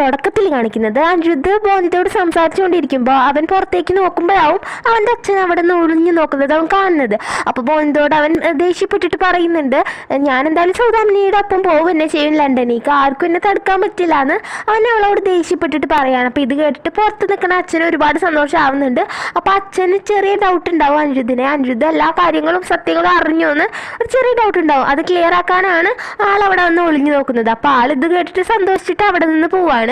തുടക്കത്തിൽ കാണിക്കുന്നത് അനിരുദ്ധ് ബോധിതോട് സംസാരിച്ചുകൊണ്ടിരിക്കുമ്പോൾ അവൻ പുറത്തേക്ക് നോക്കുമ്പോഴാവും അവന്റെ അച്ഛൻ അവിടെ നിന്ന് ഒളിഞ്ഞു നോക്കുന്നത് അവൻ കാണുന്നത്. അപ്പോൾ ബോധിതോട് അവൻ ദേഷ്യപ്പെട്ടിട്ട് പറയുന്നുണ്ട് ഞാൻ എന്തായാലും സൗദാമിനിയുടെ ഒപ്പം പോകും എന്നെ ചെയ്യും ലണ്ടനിക്ക് ആർക്കും എന്നെ തടുക്കാൻ പറ്റില്ല എന്ന് അവൻ അവളോട് ദേഷ്യപ്പെട്ടിട്ട് പറയാണ്. അപ്പോൾ ഇത് കേട്ടിട്ട് പുറത്ത് നിൽക്കുന്ന അച്ഛന് ഒരുപാട് സന്തോഷമാവുന്നുണ്ട് അപ്പോൾ അച്ഛന് ചെറിയ ഡൗട്ട് ഉണ്ടാവും അനിരുദ്ധിനെ. അനിരുദ്ധ എല്ലാ കാര്യങ്ങളും സത്യങ്ങളും അറിഞ്ഞു എന്ന് ഒരു ചെറിയ ഡൗട്ട് ഉണ്ടാവും. അത് ക്ലിയർ ആക്കാനാണ് ആൾ അവിടെ വന്ന് ഒളിഞ്ഞു നോക്കുന്നത്. അപ്പോൾ ആൾ ഇത് കേട്ടിട്ട് സന്തോഷിച്ചിട്ട് അവിടെ നിന്ന് പോവാണ്.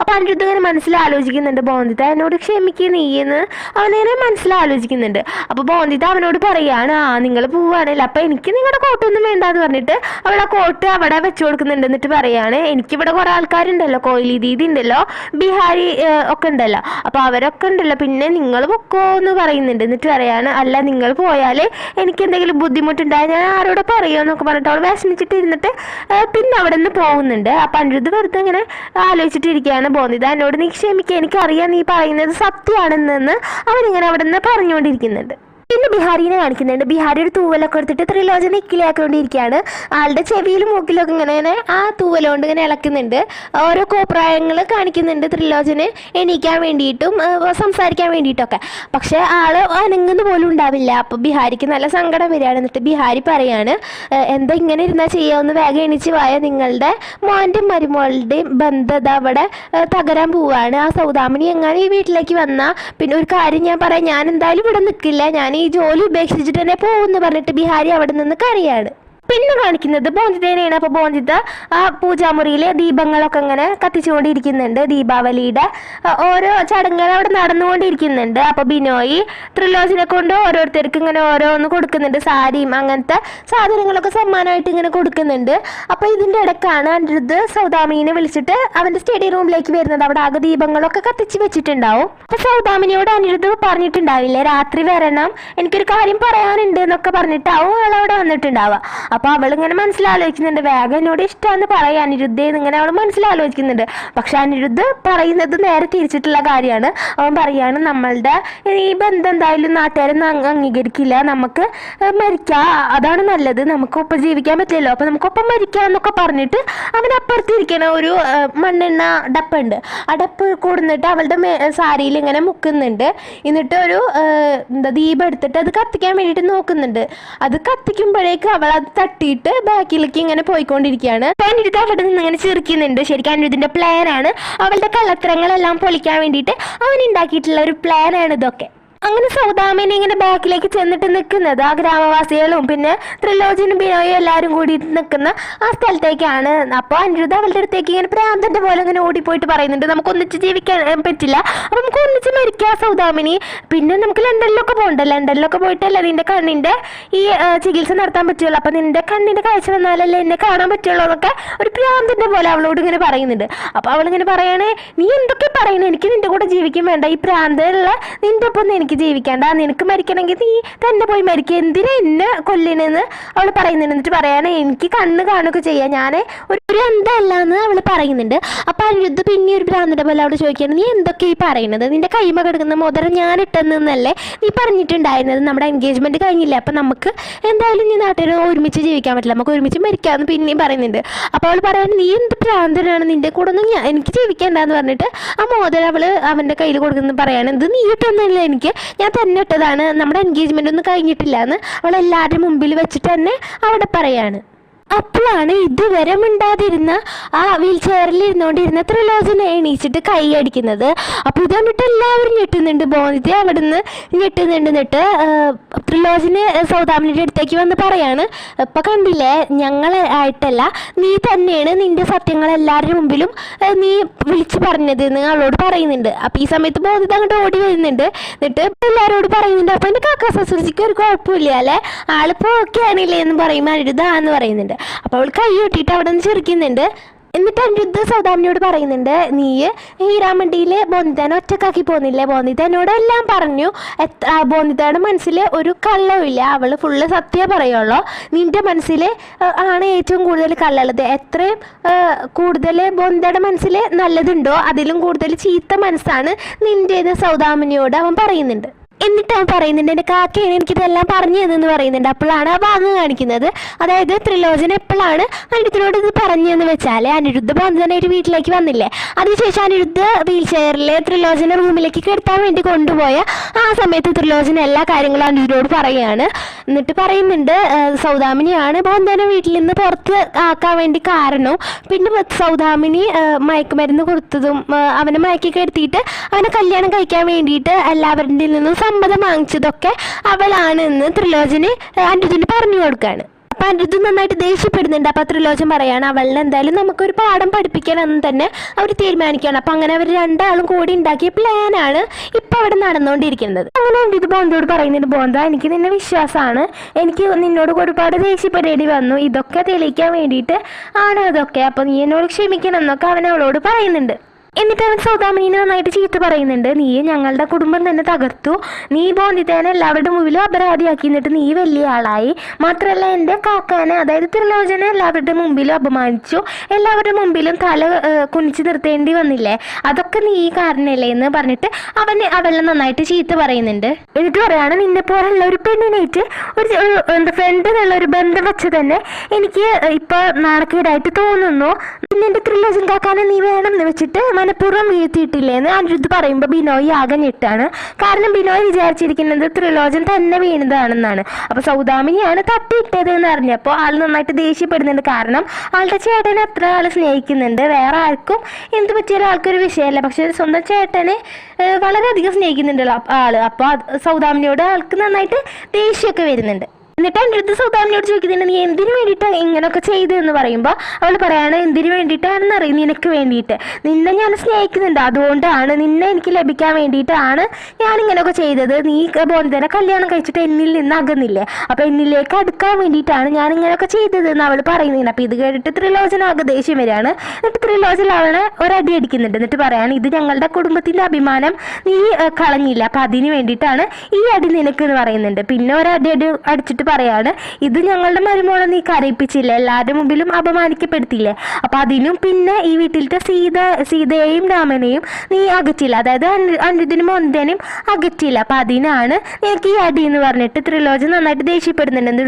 അപ്പോൾ അനിരുദ്ധ ഇങ്ങനെ മനസ്സിൽ ആലോചിക്കുന്നുണ്ട് ബോന്തിത. എന്നോട് ക്ഷമിക്കുക നീയെന്ന് അവനിങ്ങനെ മനസ്സിൽ ആലോചിക്കുന്നുണ്ട് അപ്പോൾ ബോന്തിത അവനോട് പറയാണ് ആ നിങ്ങൾ പോവുകയാണല്ലോ അപ്പോൾ എനിക്ക് നിങ്ങളുടെ കോട്ടൊന്നും വേണ്ട എന്ന് പറഞ്ഞിട്ട് അവൾ ആ കോട്ട് അവിടെ വെച്ചു കൊടുക്കുന്നുണ്ട് എന്നിട്ട് പറയാണ് എനിക്കിവിടെ കുറേ ആൾക്കാരുണ്ടല്ലോ കോയിലി ദീദി ഉണ്ടല്ലോ ബിഹാരി ഒക്കെ ഉണ്ടല്ലോ. അപ്പോൾ അവരൊക്കെ ഉണ്ടല്ലോ പിന്നെ നിങ്ങൾ പൊക്കോ എന്ന് പറയുന്നുണ്ട്. എന്നിട്ട് പറയാണ് അല്ല നിങ്ങൾ പോയാൽ എനിക്ക് എന്തെങ്കിലും ബുദ്ധിമുട്ടുണ്ടായാൽ ഞാൻ ആരോട് പറയുമോ എന്നൊക്കെ പറഞ്ഞിട്ട് അവൾ വിഷമിച്ചിട്ട് ഇരുന്നിട്ട് പിന്നെ അവിടെ നിന്ന് പോകുന്നുണ്ട്. അപ്പോൾ അനിരുദ്ധ വെറുതെ ഇങ്ങനെ ആലോചിച്ചിട്ടിരിക്കുകയാണ് ബോധിത എന്നോട് നീ ക്ഷമിക്കുക എനിക്കറിയാം നീ പറയുന്നത് സത്യമാണെന്നെന്ന് അവനിങ്ങനെ അവിടെ നിന്ന് പറഞ്ഞുകൊണ്ടിരിക്കുന്നുണ്ട്. പിന്നെ ബിഹാരിനെ കാണിക്കുന്നുണ്ട്. ബിഹാരി ഒരു തൂവലൊക്കെ എടുത്തിട്ട് ത്രിലോചന ഇക്കിളിയാക്കിക്കൊണ്ടിരിക്കുകയാണ് ആളുടെ ചെവിയിലും മൂക്കിലൊക്കെ ഇങ്ങനെ ഇങ്ങനെ ആ തൂവലുകൊണ്ട് ഇങ്ങനെ ഇളക്കുന്നുണ്ട്. ഓരോ കോപ്രായങ്ങൾ കാണിക്കുന്നുണ്ട് ത്രിലോചന എണീക്കാൻ വേണ്ടിയിട്ടും സംസാരിക്കാൻ വേണ്ടിയിട്ടൊക്കെ. പക്ഷെ ആൾ അനങ്ങുന്ന പോലും ഉണ്ടാവില്ല. അപ്പോൾ ബിഹാരിക്ക് നല്ല സങ്കടം വരികയാണ്. എന്നിട്ട് ബിഹാരി പറയാണ് എന്താ ഇങ്ങനെ ഇരുന്നാൽ ചെയ്യാവുന്ന വേഗം എണീച്ച് പോയ നിങ്ങളുടെ മോന്റെ മരുമോളുടെയും ബന്ധത അവിടെ തകരാൻ പോവാണ് ആ സൗദാമിനി എങ്ങാനും ഈ വീട്ടിലേക്ക് വന്നാൽ പിന്നെ ഒരു കാര്യം ഞാൻ പറയാം. ഞാൻ എന്തായാലും ഇവിടെ നിൽക്കില്ല ഞാൻ ഈ ജോലി ഉപേക്ഷിച്ചിട്ട് തന്നെ പോകുമെന്ന് പറഞ്ഞിട്ട് ബിഹാരി അവിടെ നിന്ന് കരയാണ്. പിന്നെ കാണിക്കുന്നത്. ബോഞ്ചിതേനെയാണ് അപ്പോൾ ബോഞ്ചിത ആ പൂജാമുറിയിലെ ദീപങ്ങളൊക്കെ ഇങ്ങനെ കത്തിച്ചുകൊണ്ടിരിക്കുന്നുണ്ട്. ദീപാവലിയുടെ ഓരോ ചടങ്ങുകൾ അവിടെ നടന്നുകൊണ്ടിരിക്കുന്നുണ്ട്. അപ്പോൾ ബിനോയി ത്രിലോചനെ കൊണ്ട് ഓരോരുത്തർക്ക് ഇങ്ങനെ ഓരോന്ന് കൊടുക്കുന്നുണ്ട്. സാരിയും അങ്ങനത്തെ സാധനങ്ങളൊക്കെ സമ്മാനമായിട്ട് ഇങ്ങനെ കൊടുക്കുന്നുണ്ട്. അപ്പോൾ ഇതിന്റെ ഇടയ്ക്കാണ് അനിരുദ്ധ് സൗദാമിനെ വിളിച്ചിട്ട് അവന്റെ സ്റ്റഡി റൂമിലേക്ക് വരുന്നത്. അവിടെ ആകെ ദീപങ്ങളൊക്കെ കത്തിച്ച് വെച്ചിട്ടുണ്ടാവും. അപ്പോൾ സൗദാമിനിയോട് അനിരുദ്ധ് പറഞ്ഞിട്ടുണ്ടാവില്ലേ? രാത്രി വരണം. എനിക്കൊരു കാര്യം പറയാനുണ്ട് എന്നൊക്കെ പറഞ്ഞിട്ടാവും അവൾ അവിടെ വന്നിട്ടുണ്ടാവുക. അപ്പോൾ അവളിങ്ങനെ മനസ്സിലാലോചിക്കുന്നുണ്ട്. വേഗം എന്നോട് ഇഷ്ടമാണെന്ന് പറയാൻ അനിരുദ്ധേന്ന് ഇങ്ങനെ അവൾ മനസ്സിലാലോചിക്കുന്നുണ്ട്. പക്ഷെ അനിരുദ്ധ് പറയുന്നത് നേരെ തിരിച്ചിട്ടുള്ള കാര്യമാണ്. അവൻ പറയാണ് നമ്മളുടെ ഈ ബന്ധം എന്തായാലും നാട്ടുകാരൊന്നും അംഗ- അംഗീകരിക്കില്ല. നമുക്ക് മരിക്കാ. അതാണ് നല്ലത്. നമുക്ക് ഒപ്പം ജീവിക്കാൻ പറ്റില്ലല്ലോ. അപ്പോൾ നമുക്ക് ഒപ്പം മരിക്കാം എന്നൊക്കെ പറഞ്ഞിട്ട് അവൻ അപ്പുറത്തിരിക്കണ ഒരു മണ്ണെണ്ണ ഡപ്പുണ്ട് ആ ഡപ്പ് കൂടുന്നിട്ട് അവളുടെ സാരിയിൽ ഇങ്ങനെ മുക്കുന്നുണ്ട്. എന്നിട്ട് ഒരു എന്താ ദീപം എടുത്തിട്ട് അത് കത്തിക്കാൻ വേണ്ടിയിട്ട് നോക്കുന്നുണ്ട്. അത് കത്തിക്കുമ്പോഴേക്ക് അവൾ അത് തട്ടിയിട്ട് ബാക്കിലേക്ക് ഇങ്ങനെ പോയിക്കൊണ്ടിരിക്കുകയാണ്. അപ്പൊ അനിരുദ്ധ അവിടെ നിന്ന് ഇങ്ങനെ ചിരിക്കുന്നുണ്ട് ശരിക്കും അനിരുദ്ധിന്റെ പ്ലാനാണ് അവളുടെ കള്ളത്തരങ്ങളെല്ലാം പൊളിക്കാൻ വേണ്ടിയിട്ട് അവൻ ഉണ്ടാക്കിയിട്ടുള്ള ഒരു പ്ലാനാണ് ഇതൊക്കെ. അങ്ങനെ സൗദാമിനി ഇങ്ങനെ ബാക്കിലേക്ക് ചെന്നിട്ട് നിൽക്കുന്നത് ആ ഗ്രാമവാസികളും പിന്നെ ത്രിലോചനും ബിനോയും എല്ലാവരും കൂടി നിൽക്കുന്ന ആ സ്ഥലത്തേക്കാണ്. അപ്പോൾ അനിരുദ്ധ അവളുടെ അടുത്തേക്ക് ഇങ്ങനെ പ്രാന്തന്റെ പോലെ ഇങ്ങനെ ഓടിപ്പോയിട്ട് പറയുന്നുണ്ട്. നമുക്ക് ഒന്നിച്ച് ജീവിക്കാൻ പറ്റില്ല. അപ്പം നമുക്ക് ഒന്നിച്ച് മരിക്കാം സൗദാമിനി. പിന്നെ നമുക്ക് ലണ്ടനിലൊക്കെ പോകണ്ട? ലണ്ടനിലൊക്കെ പോയിട്ടല്ലേ നിന്റെ കണ്ണിന്റെ ഈ ചികിത്സ നടത്താൻ പറ്റുള്ളൂ? അപ്പം നിന്റെ കണ്ണിന്റെ കാഴ്ച വന്നാലല്ലേ എന്നെ കാണാൻ പറ്റുള്ളൂ എന്നൊക്കെ ഒരു പ്രാന്തന്റെ പോലെ അവളോട് ഇങ്ങനെ പറയുന്നുണ്ട്. അപ്പോൾ അവളിങ്ങനെ പറയണേ നീ എന്തൊക്കെ പറയണേ? എനിക്ക് നിന്റെ കൂടെ ജീവിക്കാൻ വേണ്ട. ഈ പ്രാന്തമുള്ള നിന്റെ ഒപ്പം. ഒന്നും എനിക്ക് ജീവിക്കണ്ട നിനക്ക് മരിക്കണമെങ്കിൽ നീ തന്നെ പോയി മരിക്കുക എന്തിനാ എന്നെ കൊല്ലണെന്ന് അവൾ പറയുന്നുണ്ട്. എന്നിട്ട് പറയാണ് എനിക്ക് കണ്ണ് കാണുകയൊക്കെ ചെയ്യാം. ഞാൻ ഒരു എന്തല്ല എന്ന് അവൾ പറയുന്നുണ്ട്. അപ്പോൾ അനിരുദ്ധ പിന്നെ ഒരു ഭ്രാന്തിന്റെ പോലെ അവിടെ ചോദിക്കുകയാണ് നീ എന്തൊക്കെ ഈ പറയുന്നത്? നിന്റെ കൈമ കിടക്കുന്ന മോതിരം ഞാൻ ഇട്ടെന്നല്ലേ നീ പറഞ്ഞിട്ടുണ്ടായിരുന്നത്? നമ്മുടെ എൻഗേജ്മെന്റ് കഴിഞ്ഞില്ല? അപ്പം നമുക്ക് എന്തായാലും നീ നാട്ടിൽ ഒരുമിച്ച് ജീവിക്കാൻ പറ്റില്ല. നമുക്ക് ഒരുമിച്ച് മരിക്കാമെന്ന് പിന്നെയും പറയുന്നുണ്ട്. അപ്പോൾ അവൾ പറയാൻ നീ എന്ത് ഭ്രാന്തനാണ്? നിന്റെ കൂടെ ഒന്നും എനിക്ക് ജീവിക്കേണ്ടെന്ന് പറഞ്ഞിട്ട് ആ മോതിരം അവൾ അവന്റെ കയ്യിൽ കൊടുക്കുന്നത് പറയാണ്. ഇത് നീ ഇട്ടൊന്നുമില്ല എനിക്ക്? ഞാൻ തന്നെ ഇട്ടതാണ്. നമ്മുടെ എൻഗേജ്മെന്റ് ഒന്നും കഴിഞ്ഞിട്ടില്ല എന്ന് അവൾ എല്ലാവരുടെയും മുമ്പിൽ വെച്ചിട്ട് തന്നെ അവിടെ പറയാണ്. അപ്പോഴാണ് ഇതുവരെ മിണ്ടാതിരുന്ന ആ വീൽ ചെയറിൽ ഇരുന്നുകൊണ്ടിരുന്ന ത്രിലോചന എണീച്ചിട്ട് കൈ അടിക്കുന്നത്. അപ്പോൾ ഇത് കണ്ടിട്ട് എല്ലാവരും ഞെട്ടുന്നുണ്ട്. ബോധിത്തെ അവിടെ നിന്ന് ഞെട്ടുന്നുണ്ട് എന്നിട്ട് ത്രിലോചന സൗദാമിനിയുടെ അടുത്തേക്ക് വന്ന് പറയാണ് ഇപ്പം കണ്ടില്ലേ ഞങ്ങൾ ആയിട്ടല്ല നീ തന്നെയാണ് നിന്റെ സത്യങ്ങൾ എല്ലാവരുടെ മുമ്പിലും നീ വിളിച്ചു പറഞ്ഞത് എന്ന് അവളോട് പറയുന്നുണ്ട്. അപ്പോൾ ഈ സമയത്ത് ബോധിത അങ്ങോട്ട് ഓടി വരുന്നുണ്ട്. എന്നിട്ട് എല്ലാവരോട് പറയുന്നുണ്ട് അപ്പോൾ എന്റെ കാക്ക സസുരിക്ക് ഒരു കുഴപ്പമില്ല അല്ലേ? ആളിപ്പോൾ ഓക്കെ ആണില്ലേ എന്ന് പറയുമ്പോൾ അനിരുദ്ധ എന്ന് പറയുന്നുണ്ട്. അപ്പോൾ അവൾ കൈ കൂട്ടിയിട്ട് അവിടെ നിന്ന് ചെറുക്കുന്നുണ്ട് എന്നിട്ട് അനിരുദ്ധ സൗദാമിനോട് പറയുന്നുണ്ട് നീ ഈ ഹീരാമണ്ടിയിൽ ബോന്ദിതാനെ ഒറ്റക്കാക്കി പോകുന്നില്ലേ ബോന്ദിത എന്നോട് എല്ലാം പറഞ്ഞു. എത്ര ആ ബോന്ദിതയുടെ മനസ്സിൽ ഒരു കള്ളവുമില്ല അവൾ ഫുള്ള് സത്യം പറയുള്ളൂ. നിന്റെ മനസ്സിൽ ആണ് ഏറ്റവും കൂടുതൽ കള്ളുള്ളത്. എത്രയും കൂടുതൽ ബോന്ദിതയുടെ മനസ്സിൽ നല്ലതുണ്ടോ? അതിലും കൂടുതൽ ചീത്ത മനസ്സാണ് നിന്റേത് സൗദാമിനിയോട് അവൻ പറയുന്നുണ്ട്. എന്നിട്ട് അവൻ പറയുന്നുണ്ട് എന്റെ കാക്കയാണ് എനിക്കിതെല്ലാം പറഞ്ഞു തന്നെന്ന് പറയുന്നുണ്ട്. അപ്പോഴാണ് ആ ഭാഗം കാണിക്കുന്നത്. അതായത് ത്രിലോചന എപ്പോഴാണ് അനിരുദ്ധനോട് ഇത് പറഞ്ഞതെന്ന് വെച്ചാൽ അനിരുദ്ധ ബന്ധനായിട്ട് വീട്ടിലേക്ക് വന്നില്ലേ? അതിനുശേഷം അനിരുദ്ധ വീൽ ചെയറിൽ ത്രിലോചന റൂമിലേക്ക് കിടത്താൻ വേണ്ടി കൊണ്ടുപോയ ആ സമയത്ത് ത്രിലോചന എല്ലാ കാര്യങ്ങളും അനിരുദ്ധനോട് പറയുകയാണ്. എന്നിട്ട് പറയുന്നുണ്ട് സൗദാമിനിയാണ് ബന്ധന വീട്ടിൽ നിന്ന് പുറത്ത് ആക്കാൻ വേണ്ടി കാരണം. പിന്നെ സൗദാമിനി മയക്കുമരുന്ന് കൊടുത്തതും അവനെ മയക്കി കെടുത്തിയിട്ട് അവനെ കല്യാണം കഴിക്കാൻ വേണ്ടിയിട്ട് എല്ലാവരുടെ നിന്നും സമ്മതം വാങ്ങിച്ചതൊക്കെ അവളാണ് എന്ന് ത്രിലോചന് അനുജന് പറഞ്ഞു കൊടുക്കുകയാണ് അപ്പൊ അനുജൻ നന്നായിട്ട് ദേഷ്യപ്പെടുന്നുണ്ട്. അപ്പൊ ത്രിലോചൻ പറയാണ് അവളിനെ എന്തായാലും നമുക്കൊരു പാഠം പഠിപ്പിക്കണമെന്ന് തന്നെ അവർ തീരുമാനിക്കുകയാണ്. അപ്പൊ അങ്ങനെ അവർ രണ്ടാളും കൂടി ഉണ്ടാക്കിയ പ്ലാനാണ് ഇപ്പൊ അവിടെ നടന്നുകൊണ്ടിരിക്കുന്നത്. അങ്ങനെ ഇത് ബോന്തോട് പറയുന്നുണ്ട് ബോന്ത എനിക്ക് നിന്നെ വിശ്വാസമാണ്. എനിക്ക് നിന്നോട് ഒരുപാട് ദേഷ്യപ്പെടേണ്ടി വന്നു. ഇതൊക്കെ തെളിയിക്കാൻ വേണ്ടിയിട്ട് ആണ് അതൊക്കെ? അപ്പൊ നീ എന്നോട് ക്ഷമിക്കണം എന്നൊക്കെ അവൻ അവളോട് പറയുന്നുണ്ട്. എന്നിട്ട് അവൻ സൗദാമിനെ നന്നായിട്ട് ചീത്ത പറയുന്നുണ്ട്. നീ ഞങ്ങളുടെ കുടുംബം തന്നെ തകർത്തു. നീ ബോന്തിത്തേനെ എല്ലാവരുടെ മുമ്പിലും അപരാധിയാക്കി എന്നിട്ട് നീ വലിയ ആളായി. മാത്രമല്ല എന്റെ കാക്കാനെ അതായത് ത്രിലോചനെ എല്ലാവരുടെ മുമ്പിലും അപമാനിച്ചു. എല്ലാവരുടെ മുമ്പിലും തല കുനിച്ചു നിർത്തേണ്ടി വന്നില്ലേ? അതൊക്കെ നീ കാരണല്ലേ എന്ന് പറഞ്ഞിട്ട് അവൻ അവളെ നന്നായിട്ട് ചീത്ത പറയുന്നുണ്ട്. എന്നിട്ട് പറയാണ് നിന്നെ പോലുള്ള ഒരു പെണ്ണിനായിട്ട് ഒരു എന്താ ഫ്രണ്ട് എന്നുള്ള ഒരു ബന്ധം വെച്ച് തന്നെ എനിക്ക് ഇപ്പൊ നാണക്കേടായിട്ട് തോന്നുന്നു. പിന്നെ എന്റെ ത്രിലോചൻ കാക്കാനെ നീ വേണം എന്ന് വെച്ചിട്ട് മനഃപൂർവം വീഴ്ത്തിയിട്ടില്ലേ എന്ന് അനിരുദ്ധ് പറയുമ്പോൾ ബിനോയ് ആകെ ഞെട്ടാണ്. കാരണം ബിനോയ് വിചാരിച്ചിരിക്കുന്നത് ത്രിലോചൻ തന്നെ വീണതാണെന്നാണ്. അപ്പൊ സൗദാമിനിയാണ് തട്ടിയിട്ടത് എന്ന് അറിഞ്ഞപ്പോൾ ആൾ നന്നായിട്ട് ദേഷ്യപ്പെടുന്നുണ്ട്. കാരണം ആളുടെ ചേട്ടനെ അത്ര ആൾ സ്നേഹിക്കുന്നുണ്ട്. വേറെ ആർക്കും എന്ത് പറ്റിയാലും ആൾക്കൊരു വിഷയമല്ല. പക്ഷെ സ്വന്തം ചേട്ടനെ വളരെയധികം സ്നേഹിക്കുന്നുണ്ടല്ലോ ആൾ. അപ്പോൾ സൗദാമിനിയോട് ആൾക്ക് നന്നായിട്ട് ദേഷ്യമൊക്കെ വരുന്നുണ്ട്. എന്നിട്ട് എന്റെ അടുത്ത് സൗദാമിനോട് ചോദിക്കുന്നുണ്ട് നീ എന്തിനു വേണ്ടിയിട്ടാണ് ഇങ്ങനെയൊക്കെ ചെയ്തതെന്ന് പറയുമ്പോൾ അവൾ പറയാണ് എന്തിനു വേണ്ടിയിട്ടാണെന്ന് അറിയും? നിനക്ക് വേണ്ടിയിട്ട്. നിന്നെ ഞാൻ സ്നേഹിക്കുന്നുണ്ട്. അതുകൊണ്ടാണ് നിന്നെ എനിക്ക് ലഭിക്കാൻ വേണ്ടിയിട്ടാണ് ഞാൻ ഇങ്ങനെയൊക്കെ ചെയ്തത്. നീ ബോന്ധനെ കല്യാണം കഴിച്ചിട്ട് എന്നിൽ നിന്ന് അകന്നില്ലേ? അപ്പോൾ എന്നിലേക്ക് അടുക്കാൻ വേണ്ടിയിട്ടാണ് ഞാൻ ഇങ്ങനെയൊക്കെ ചെയ്തത് എന്ന് അവൾ പറയുന്നതിന് അപ്പോൾ ഇത് കേട്ടിട്ട് ത്രിലോചന ആകെ ദേഷ്യം വരികയാണ്. എന്നിട്ട് ത്രിലോചന അവളെ ഒരടി അടിക്കുന്നുണ്ട്. എന്നിട്ട് പറയാണ് ഇത് ഞങ്ങളുടെ കുടുംബത്തിന്റെ അഭിമാനം. നീ കളഞ്ഞില്ല. അപ്പം അതിന് വേണ്ടിയിട്ടാണ് ഈ അടി നിനക്ക് എന്ന് പറയുന്നുണ്ട്. പിന്നെ ഒരടി അടി അടിച്ചിട്ട് പറയാണ് ഇത് ഞങ്ങളുടെ മരുമോളെ നീ കരയിപ്പിച്ചില്ല? എല്ലാവരുടെ മുമ്പിലും അപമാനിക്കപ്പെടുത്തില്ലേ അപ്പം അതിനും പിന്നെ ഈ വീട്ടിലത്തെ സീത സീതയെയും രാമനെയും നീ അകറ്റില്ല അതായത് അനിരുദ്ധിനും മൊന്തനും അകറ്റില്ല അപ്പം അതിനാണ് നിനക്ക് ഈ അടി എന്ന് പറഞ്ഞിട്ട് ത്രിലോചൻ നന്നായിട്ട് ദേഷ്യപ്പെടുന്നുണ്ട്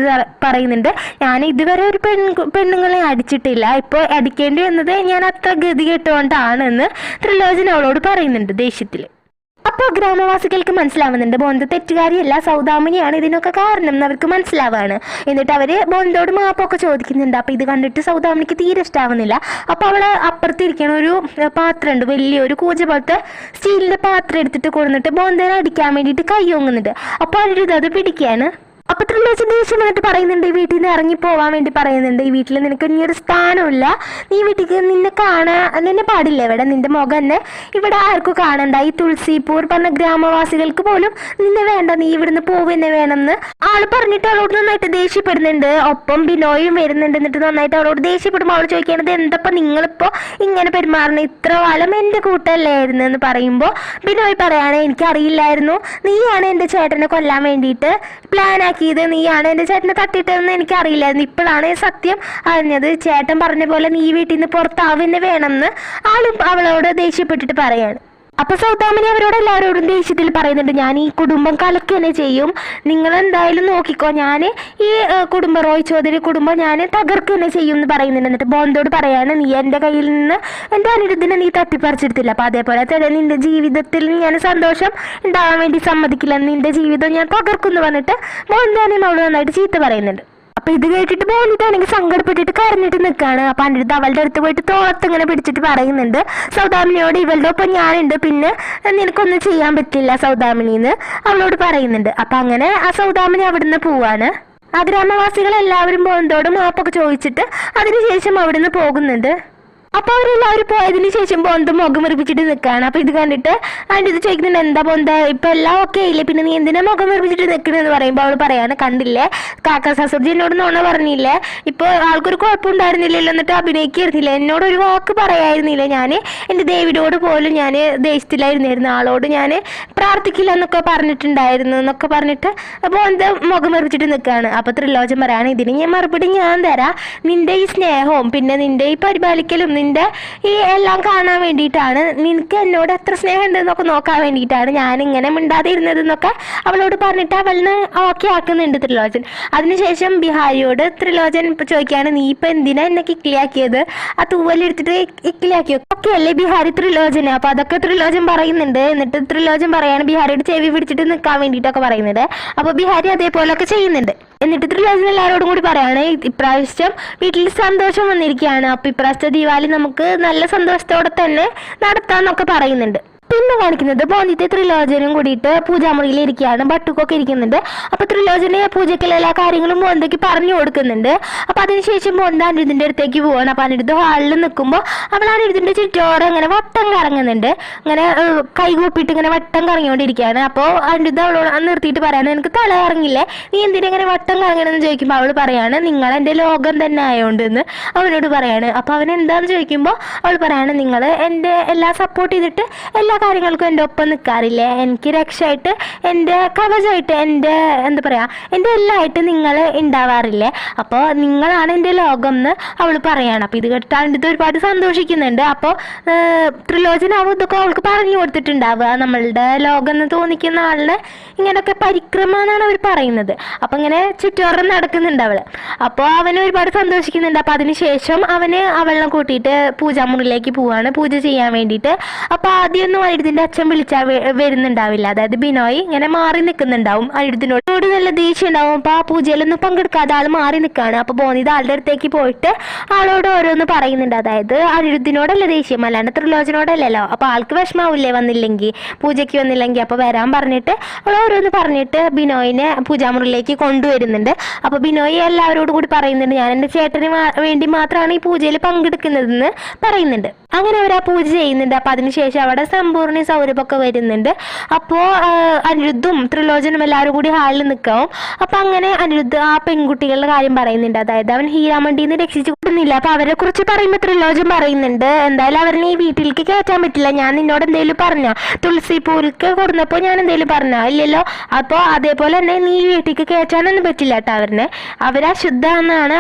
പറയുന്നുണ്ട്. ഞാൻ ഇതുവരെ ഒരു പെൺ പെണ്ണുങ്ങളെ അടിച്ചിട്ടില്ല. ഇപ്പോൾ അടിക്കേണ്ടി വന്നത് ഞാൻ അത്ര ഗതി കെട്ടുകൊണ്ടാണെന്ന് ത്രിലോചൻ അവളോട് പറയുന്നുണ്ട് ദേഷ്യത്തിൽ അപ്പോൾ ഗ്രാമവാസികൾക്ക് മനസ്സിലാവുന്നുണ്ട്. ബോന്ത് തെറ്റുകാരിയല്ല സൗദാമിനിയാണ് ഇതിനൊക്കെ കാരണം എന്ന് അവർക്ക് മനസ്സിലാവാണ്. എന്നിട്ട് അവർ ബോന്തോട് മാപ്പൊക്കെ ചോദിക്കുന്നുണ്ട്. അപ്പോൾ ഇത് കണ്ടിട്ട് സൗദാമിനിക്ക് തീരെ ഇഷ്ടാവുന്നില്ല. അപ്പോൾ അവൾ അപ്പുറത്തിരിക്കണ ഒരു പാത്രമുണ്ട്. വലിയൊരു കൂജ പോലത്തെ സ്റ്റീലിന്റെ പാത്രം എടുത്തിട്ട് കൊടുത്തിട്ട് ബോന്തേനെ അടിക്കാൻ വേണ്ടിയിട്ട് കൈ ഓങ്ങുന്നുണ്ട്. അപ്പോൾ അത് പിടിക്കുകയാണ് അപ്പൊ ത്രിലോചൻ ദേഷ്യം വന്നിട്ട് പറയുന്നുണ്ട് ഈ വീട്ടിൽ നിന്ന് ഇറങ്ങി പോവാൻ വേണ്ടി പറയുന്നുണ്ട്. ഈ വീട്ടിൽ നിനക്ക് ഇനി ഒരു സ്ഥാനമില്ല നീ വീട്ടിൽ നിന്നെ കാണാൻ നിന്നെ പാടില്ല ഇവിടെ. നിന്റെ മുഖം തന്നെ ഇവിടെ ആർക്കും കാണണ്ട. ഈ തുളസിപൂർ പറഞ്ഞ ഗ്രാമവാസികൾക്ക് പോലും നിന്നെ വേണ്ട. നീ ഇവിടുന്ന് പോവുന്നെ വേണമെന്ന് ആൾ പറഞ്ഞിട്ട് അവളോട് നന്നായിട്ട് ദേഷ്യപ്പെടുന്നുണ്ട്. ഒപ്പം ബിനോയും വരുന്നുണ്ട്. എന്നിട്ട് നന്നായിട്ട് അവളോട് ദേഷ്യപ്പെടുമ്പോൾ അവൾ ചോദിക്കണത് എന്തപ്പോ നിങ്ങളിപ്പോ ഇങ്ങനെ പെരുമാറണം? ഇത്ര കാലം എന്റെ കൂട്ടല്ലായിരുന്നു എന്ന് പറയുമ്പോൾ ബിനോയ് പറയാണ് എനിക്കറിയില്ലായിരുന്നു. നീയാണ് എന്റെ ചേട്ടനെ കൊല്ലാൻ വേണ്ടിയിട്ട് പ്ലാൻ ആക്കിയത് നീയാണ് എന്റെ ചേട്ടനെ തട്ടിയിട്ടതെന്ന് എനിക്കറിയില്ലായിരുന്നു. ഇപ്പോഴാണ് സത്യം അറിഞ്ഞത്. ചേട്ടൻ പറഞ്ഞ പോലെ നീ വീട്ടിൽ നിന്ന് പുറത്താവുന്നെ വേണമെന്ന് ആളും അവളോട് ദേഷ്യപ്പെട്ടിട്ട് പറയാണ്. അപ്പൊ സൗദാമിനി അവരോട് എല്ലാവരോടും ദേഷ്യത്തിൽ പറയുന്നുണ്ട് ഞാൻ ഈ കുടുംബം കലക്ക് തന്നെ ചെയ്യും. നിങ്ങൾ എന്തായാലും നോക്കിക്കോ ഞാൻ ഈ കുടുംബ റോയ് ചൗധരി കുടുംബം ഞാൻ തകർക്ക് തന്നെ ചെയ്യും എന്ന് പറയുന്നുണ്ട്. എന്നിട്ട് ബോന്തോട് പറയാണ് നീ എന്റെ കയ്യിൽ നിന്ന് എന്റെ അനിരുദ്ധിനെ നീ തട്ടിപ്പറിച്ചെടുത്തില്ല അപ്പൊ അതേപോലെ തന്നെ നിന്റെ ജീവിതത്തിൽ ഞാൻ സന്തോഷം ഉണ്ടാവാൻ വേണ്ടി സമ്മതിക്കില്ല. നിന്റെ ജീവിതം ഞാൻ തകർക്കുന്നു വന്നിട്ട് ബോന്തോനെ അവൾ നന്നായിട്ട് ചീത്ത പറയുന്നുണ്ട്. അപ്പൊ ഇത് കേട്ടിട്ട് ബോലിതാണെങ്കിൽ സങ്കടപ്പെട്ടിട്ട് കരഞ്ഞിട്ട് നിൽക്കുകയാണ് അപ്പൊ അനിരുദ്ധ അവളുടെ അടുത്ത് പോയിട്ട് തോളത്ത് ഇങ്ങനെ പിടിച്ചിട്ട് പറയുന്നുണ്ട്. സൗദാമിനിയോട് ഇവളുടെ ഒപ്പം ഞാനുണ്ട്. പിന്നെ നിനക്കൊന്നും ചെയ്യാൻ പറ്റില്ല സൗദാമിനിന്ന് അവളോട് പറയുന്നുണ്ട്. അപ്പൊ അങ്ങനെ ആ സൗദാമിനി അവിടുന്ന് പോവാണ്. ആ ഗ്രാമവാസികൾ എല്ലാവരും പോകുന്നതോട് മാപ്പൊക്കെ ചോദിച്ചിട്ട് അതിനുശേഷം അവിടുന്ന് പോകുന്നുണ്ട്. അപ്പൊ അവരെല്ലാവരും പോയതിന് ശേഷം ബോന്ത മുഖം വെറുപ്പിച്ചിട്ട് നിൽക്കുകയാണ് അപ്പൊ ഇത് കണ്ടിട്ട് ആന്റി ഇത് ചോദിക്കുന്നുണ്ട് എന്താ ബോന്ത ഇപ്പൊ എല്ലാം ഓക്കെ ആയില്ലേ പിന്നെ നീ എന്തിനാ മുഖം വെറുപ്പിച്ചിട്ട് നിൽക്കണെന്ന് പറയുമ്പോൾ അവൾ പറയാണ് കണ്ടില്ലേ? കാക്ക സസുർജി എന്നോട് നോണ പറഞ്ഞില്ലേ? ഇപ്പൊ ആൾക്കൊരു കുഴപ്പമുണ്ടായിരുന്നില്ലല്ലോ? എന്നിട്ട് അഭിനയിക്കായിരുന്നില്ല? എന്നോട് ഒരു വാക്ക് പറയായിരുന്നില്ല? ഞാൻ എന്റെ ദേവിയോട് പോലും ഞാൻ ദേശത്തിലായിരുന്നായിരുന്നു ആളോട് ഞാൻ പ്രാർത്ഥിക്കില്ല എന്നൊക്കെ പറഞ്ഞിട്ടുണ്ടായിരുന്നു. എന്നൊക്കെ പറഞ്ഞിട്ട് ബോന്ത മുഖം വെറുപ്പിച്ചിട്ട് നിൽക്കുകയാണ് അപ്പൊ ത്രിലോചൻ പറയാണ് ഇതിന് ഞാൻ മറുപടി ഞാൻ തരാം. നിന്റെ ഈ സ്നേഹവും പിന്നെ നിന്റെ ഈ പരിപാലിക്കലും നിന്റെ ഈ എല്ലാം കാണാൻ വേണ്ടിയിട്ടാണ്. നിനക്ക് എന്നോട് എത്ര സ്നേഹം ഉണ്ടെന്നൊക്കെ നോക്കാൻ വേണ്ടിയിട്ടാണ് ഞാൻ ഇങ്ങനെ മിണ്ടാതിരുന്നത് ഇരുന്നതെന്നൊക്കെ അവളോട് പറഞ്ഞിട്ട് അവളിന് ഓക്കെ ആക്കുന്നുണ്ട് ത്രിലോചൻ. അതിനുശേഷം ബിഹാരിയോട് ത്രിലോചൻ ചോദിക്കുകയാണ് നീ ഇപ്പൊ എന്തിനാ എന്നെ കിക്കിളിയാക്കിയത് ആ തൂവലെടുത്തിട്ട് ഇക്കിലാക്കിയോ ഓക്കെ അല്ലേ ബിഹാരി ത്രിലോചന അപ്പൊ അതൊക്കെ ത്രിലോചൻ പറയുന്നുണ്ട്. എന്നിട്ട് ത്രിലോചൻ പറയാണ് ബിഹാരിയുടെ ചെവി പിടിച്ചിട്ട് നിൽക്കാൻ വേണ്ടിയിട്ടൊക്കെ പറയുന്നുണ്ട് അപ്പൊ ബിഹാരി അതേപോലൊക്കെ ചെയ്യുന്നുണ്ട്. എന്നിട്ട് ത്രിലോചന എല്ലാവരോടും കൂടി പറയാണ് ഇപ്രാവശ്യം വീട്ടിൽ സന്തോഷം വന്നിരിക്കുകയാണ്. അപ്പൊ ഇപ്രാവശ്യത്തെ ദീപാവലി നമുക്ക് നല്ല സന്തോഷത്തോടെ തന്നെ നടത്താമെന്നൊക്കെ പറയുന്നുണ്ട്. പിന്നെ കാണിക്കുന്നത് ബോന്തിത്തെ ത്രിലോചനും കൂടിയിട്ട് പൂജാമുറിയിൽ ഇരിക്കുകയാണ് ബട്ടുക്കൊക്കെ ഇരിക്കുന്നുണ്ട്. അപ്പൊ ത്രിലോചന പൂജയ്ക്കുള്ള എല്ലാ കാര്യങ്ങളും ബോന്തയ്ക്ക് പറഞ്ഞു കൊടുക്കുന്നുണ്ട്. അപ്പൊ അതിനുശേഷം ബോന്ത അനിരുദ്ധിന്റെ അടുത്തേക്ക് പോവാണ്. അപ്പൊ അനിരുദ്ധ ഹാളിൽ നിൽക്കുമ്പോൾ അവൾ അനിരുദ്ധിന്റെ ചുറ്റോടെ ഇങ്ങനെ വട്ടം കറങ്ങുന്നുണ്ട്. ഇങ്ങനെ കൈകൂപ്പിട്ട് ഇങ്ങനെ വട്ടം കറങ്ങിക്കൊണ്ടിരിക്കുകയാണ്. അപ്പോൾ അനിരുദ്ധ അവളോട് നിർത്തിയിട്ട് പറയാണ് എനിക്ക് തല കറങ്ങില്ലേ? നീ എന്തിനാ ഇങ്ങനെ വട്ടം കറങ്ങണമെന്ന് ചോദിക്കുമ്പോൾ അവൾ പറയാണ് നിങ്ങൾ എന്റെ ലോകം തന്നെ ആയതുകൊണ്ട് എന്ന് അവനോട് പറയാണ്. അപ്പോൾ അവൻ എന്താന്ന് ചോദിക്കുമ്പോൾ അവൾ പറയാണ് നിങ്ങൾ എന്റെ എല്ലാം സപ്പോർട്ട് ചെയ്തിട്ട് എല്ലാ കാര്യങ്ങൾക്കും എന്റെ ഒപ്പം നിൽക്കാറില്ലേ എനിക്ക് രക്ഷയായിട്ട് എന്റെ കവചമായിട്ട് എന്റെ എന്താ പറയുക എന്റെ എല്ലാമായിട്ട് നിങ്ങൾ ഉണ്ടാവാറില്ലേ? അപ്പോൾ നിങ്ങളാണ് എന്റെ ലോകം എന്ന് അവൾ പറയാണ്. അപ്പോൾ ഇത് കേട്ടാണ്ടിത് ഒരുപാട് സന്തോഷിക്കുന്നുണ്ട്. അപ്പോൾ ത്രിലോചനാവും ഇതൊക്കെ അവൾക്ക് പറഞ്ഞു കൊടുത്തിട്ടുണ്ടാവുക. നമ്മളുടെ ലോകം എന്ന് തോന്നിക്കുന്ന ആളിനെ ഇങ്ങനെയൊക്കെ പരിക്രമ എന്നാണ് അവർ പറയുന്നത്. അപ്പോൾ ഇങ്ങനെ ചുറ്റോറം നടക്കുന്നുണ്ട് അവൾ അപ്പോൾ അവനെ ഒരുപാട് സന്തോഷിക്കുന്നുണ്ട്. അപ്പോൾ അതിനുശേഷം അവന് അവളെ കൂട്ടിയിട്ട് പൂജാമുറിയിലേക്ക് പോവാണ്. പൂജ ചെയ്യാൻ വേണ്ടിയിട്ട്. അപ്പോൾ ആദ്യമൊന്നും അഴുതിന്റെ അച്ഛൻ വിളിച്ചാൽ വരുന്നുണ്ടാവില്ല. അതായത് ബിനോയ് ഇങ്ങനെ മാറി നിൽക്കുന്നുണ്ടാവും അഴുതിനോട് നോട് നല്ല ദേഷ്യം ഉണ്ടാവും അപ്പോൾ ആ പൂജയിലൊന്നും പങ്കെടുക്കാതെ ആൾ മാറി നിൽക്കുകയാണ്. അപ്പോൾ ബോനിത് ആളുടെ അടുത്തേക്ക് പോയിട്ട് ആളോട് ഓരോന്ന് പറയുന്നുണ്ട്. അതായത് അനിരുദ്ധിനോടല്ല ദേഷ്യം അല്ലാണ്ട് ത്രിലോചനോടല്ലല്ലോ. അപ്പോൾ ആൾക്ക് വിഷമാവില്ലേ വന്നില്ലെങ്കിൽ പൂജയ്ക്ക് വന്നില്ലെങ്കിൽ. അപ്പോൾ വരാൻ പറഞ്ഞിട്ട് അവൾ ഓരോന്ന് പറഞ്ഞിട്ട് ബിനോയിനെ പൂജാമുറിയിലേക്ക് കൊണ്ടുവരുന്നുണ്ട്. അപ്പോൾ ബിനോയ് എല്ലാവരോടും കൂടി പറയുന്നുണ്ട് ഞാൻ എന്റെ ചേട്ടന് വേണ്ടി മാത്രമാണ് ഈ പൂജയിൽ പങ്കെടുക്കുന്നതെന്ന് പറയുന്നുണ്ട്. അങ്ങനെ അവർ ആ പൂജ ചെയ്യുന്നുണ്ട്. അപ്പോൾ അതിനുശേഷം അവിടെ സമ്പൂർണ സൗരഭൊക്കെ വരുന്നുണ്ട്. അപ്പോൾ അനിരുദ്ധും ത്രിലോചനും എല്ലാവരും കൂടി ഹാളിൽ നിൽക്കാവും അപ്പോൾ അങ്ങനെ അനിരുദ്ധ ആ പെൺകുട്ടികളുടെ കാര്യം പറയുന്നുണ്ട്. അതായത് അവൻ ഹീരാമണ്ടിയിൽ നിന്ന് രക്ഷിച്ചു കൊടുക്കുന്നില്ല. അപ്പോൾ അവരെ കുറിച്ച് പറയുമ്പോൾ ത്രിലോചൻ പറയുന്നുണ്ട് എന്തായാലും അവരെ ഈ വീട്ടിലേക്ക് കയറ്റാൻ പറ്റില്ല. ഞാൻ നിന്നോട് എന്തെങ്കിലും പറഞ്ഞോ? തുളസി പൂരിക്ക് കൊടുന്നപ്പോൾ ഞാൻ എന്തെങ്കിലും പറഞ്ഞോ? ഇല്ലല്ലോ. അപ്പോൾ അതേപോലെ തന്നെ നീ വീട്ടിലേക്ക് കയറ്റാനൊന്നും പറ്റില്ല കേട്ടോ അവരിനെ. അവർ എന്നാണ്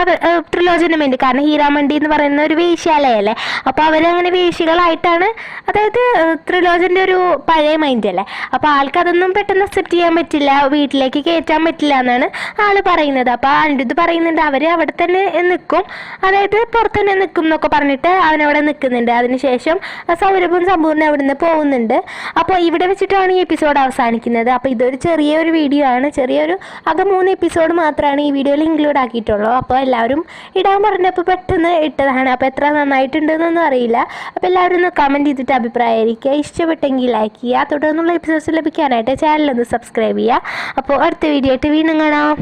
ത്രിലോചന വേണ്ടി. കാരണം ഹീരാമണ്ടി എന്ന് പറയുന്ന ഒരു വേശ്യാലയല്ലേ? അപ്പോൾ അവരങ്ങനെ വേശികളായിട്ടാണ് അതായത് ഏഹ്, ത്രിലോചന്റെ ഒരു പഴയ മൈൻഡ് അല്ലേ? അപ്പോൾ ആൾക്കതൊന്നും പെട്ടെന്ന് അക്സെപ്റ്റ് ചെയ്യാൻ പറ്റില്ല വീട്ടിലേക്ക് കയറ്റാൻ പറ്റില്ല എന്നാണ് ആൾ പറയുന്നത്. അപ്പോൾ അനിരുദ്ധ് പറയുന്നുണ്ട് അവർ അവിടെ തന്നെ നിൽക്കും അതായത് പുറത്ത് തന്നെ നിൽക്കും എന്നൊക്കെ പറഞ്ഞിട്ട് അവനവിടെ നിൽക്കുന്നുണ്ട് അതിനുശേഷം സൗരഭും സമ്പൂർണ അവിടുന്ന് പോകുന്നുണ്ട്. അപ്പോൾ ഇവിടെ വെച്ചിട്ടാണ് ഈ എപ്പിസോഡ് അവസാനിക്കുന്നത്. അപ്പോൾ ഇതൊരു ചെറിയൊരു വീഡിയോ ആണ്. ചെറിയൊരു ആകെ മൂന്ന് എപ്പിസോഡ് മാത്രമാണ് ഈ വീഡിയോയിൽ ഇൻക്ലൂഡ് ആക്കിയിട്ടുള്ളൂ. അപ്പോൾ എല്ലാവരും ഇടാൻ പറഞ്ഞപ്പോൾ പെട്ടെന്ന് ഇട്ടതാണ്. അപ്പോൾ എത്ര നന്നായിട്ടുണ്ടെന്നൊന്നും അറിയില്ല. അപ്പോൾ എല്ലാവരും ഒന്ന് കമന്റ് ചെയ്തിട്ട് അഭിപ്രായമായിരിക്കുക. ഇഷ്ടപ്പെട്ടെങ്കിൽ ലൈക്ക് ചെയ്യുക. തുടർന്നുള്ള എപ്പിസോഡ്സ് ലഭിക്കാനായിട്ട് ചാനൽ ഒന്ന് സബ്സ്ക്രൈബ് ചെയ്യുക. അപ്പോൾ അടുത്ത വീഡിയോ ആയിട്ട് വീണ്ടും കാണാം.